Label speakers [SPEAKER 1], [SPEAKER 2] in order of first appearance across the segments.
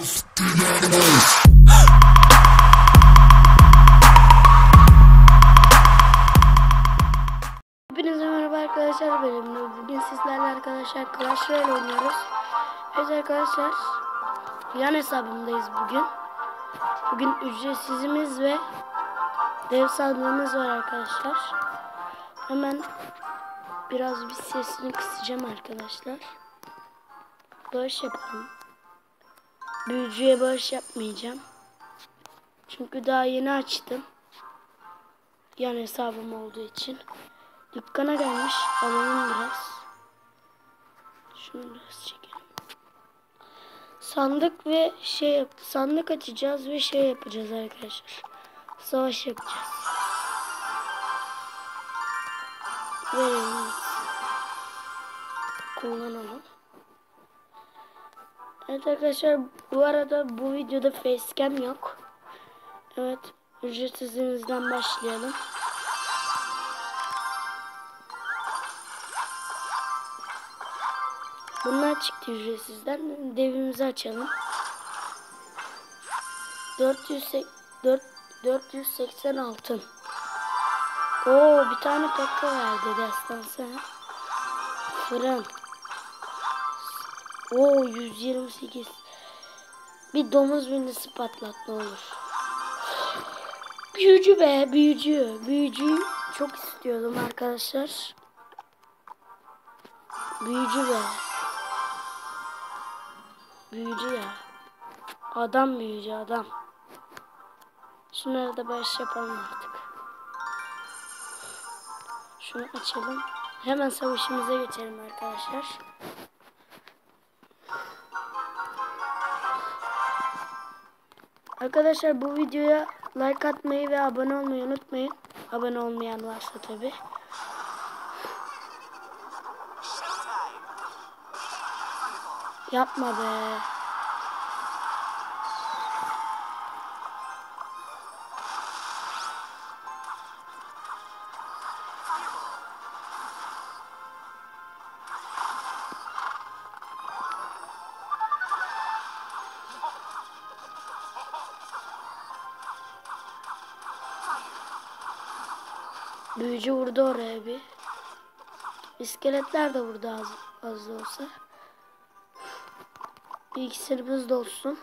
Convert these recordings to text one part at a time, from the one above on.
[SPEAKER 1] Hepinize merhaba arkadaşlar benim bugün sizlerle arkadaşlar Clash Royale oynuyoruz. Evet arkadaşlar yan hesabımdayız bugün. Bugün ücretsizimiz ve dev sandığımız var arkadaşlar. Hemen biraz bir sesini kısacağım arkadaşlar. Bağış yapalım. Büyücüye bağış yapmayacağım. Çünkü daha yeni açtım. Yan hesabım olduğu için. Dükkana gelmiş. Alalım biraz. Şunu biraz çekelim. Sandık ve şey yap sandık açacağız ve şey yapacağız arkadaşlar. Savaş yapacağız. Verelim. Kullanalım. Evet arkadaşlar bu arada bu videoda facecam yok. Evet ücretsizliğimizden başlayalım. Bunlar çıktı ücretsizden. Devimizi açalım. 400 4 480 altın. Oo bir tane pekka verdi destansı. Fırın. Oo 128. Bir domuz bindisi patlat ne olur. Büyücü be büyücü. Büyücüyü çok istiyordum arkadaşlar. Büyücü be. Büyücü ya. Adam büyücü adam. Şunları da baş yapalım artık. Şunu açalım. Hemen savaşımıza geçelim arkadaşlar. Arkadaşlar bu videoya like atmayı ve abone olmayı unutmayın. Abone olmayan varsa tabi. Yapma be. Büyücü vurdu oraya bir. İskeletler de vurdu az, az da olsa. İksirimiz de olsun.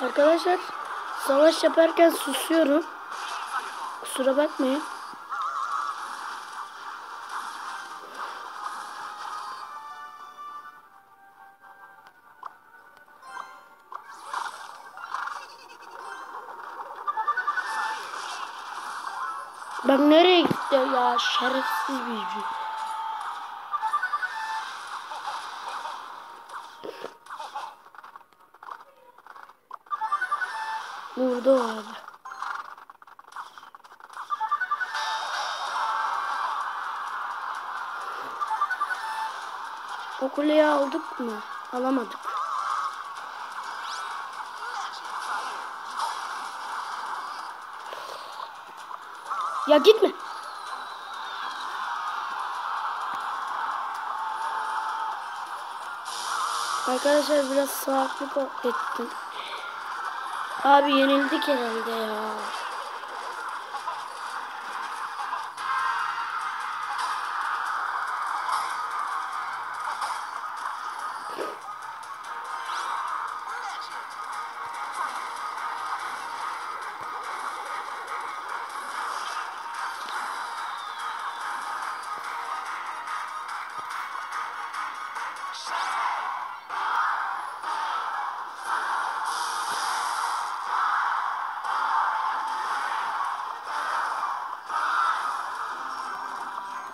[SPEAKER 1] Arkadaşlar savaş yaparken susuyorum. Kusura bakmayın. Bak nereye gitti ya şerefsiz büyücü. O abi. O kuleyi aldık mı? Alamadık. Ya gitme. Arkadaşlar biraz salaklık ettim. Abi yenildik herhalde ya.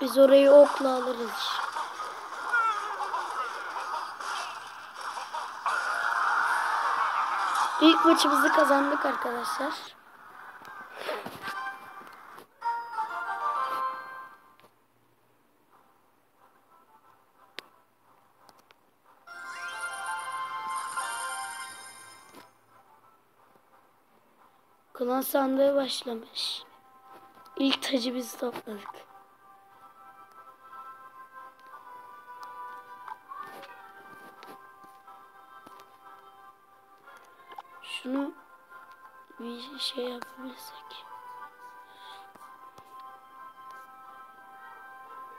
[SPEAKER 1] Biz orayı okla alırız. İlk maçımızı kazandık arkadaşlar. Klan sandığı başlamış. İlk tacı biz topladık. Şunu bir şey yapabilirsek.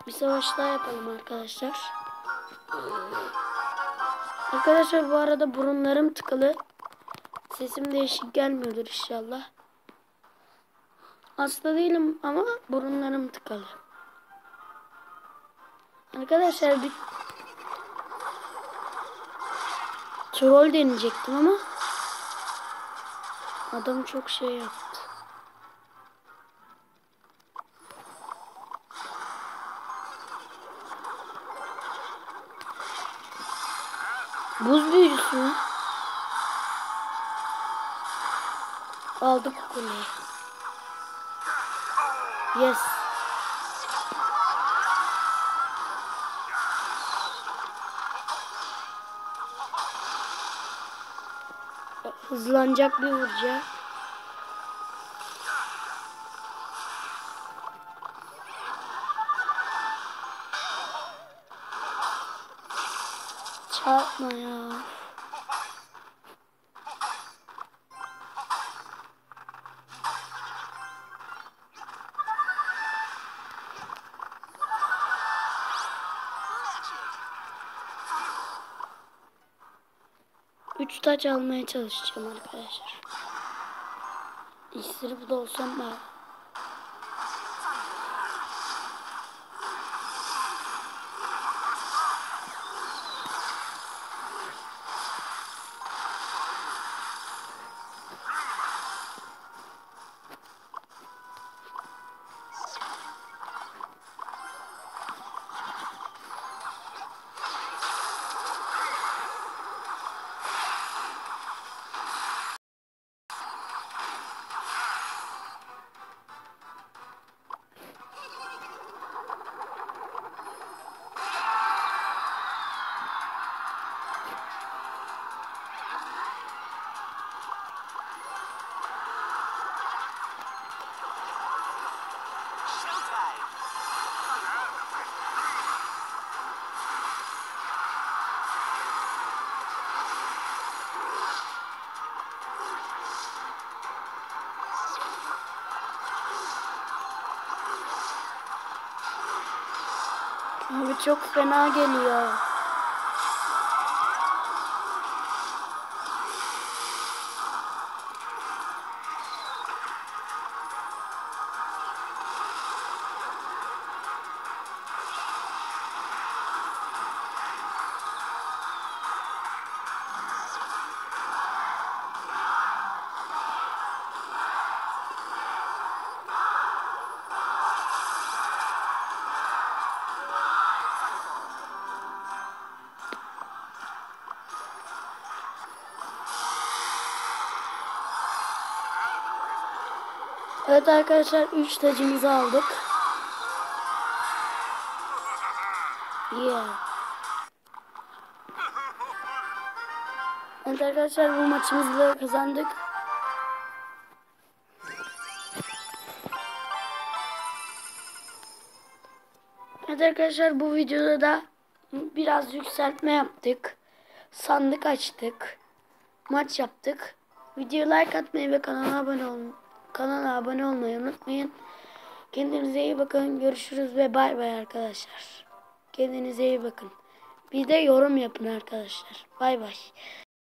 [SPEAKER 1] Bir savaş daha yapalım arkadaşlar. Arkadaşlar bu arada burunlarım tıkalı. Sesim değişik gelmiyordur inşallah. Hasta değilim ama burunlarım tıkalı. Arkadaşlar bir troll deneyecektim ama adam çok şey yaptı. Buz büyücüsü? Aldık kuleyi. Yes. Hızlanacak bir vuracak. Çarpma ya. Üç taç almaya çalışacağım arkadaşlar. İstirip de olsam da. Çok fena geliyor. Evet arkadaşlar 3 tacımızı aldık. Yeah. Evet arkadaşlar bu maçımızı da kazandık. Evet arkadaşlar bu videoda da biraz yükseltme yaptık. Sandık açtık. Maç yaptık. Videoya like atmayı ve kanala abone olmayı kanala abone olmayı unutmayın. Kendinize iyi bakın. Görüşürüz ve bay bay arkadaşlar. Kendinize iyi bakın. Bir de yorum yapın arkadaşlar. Bay bay.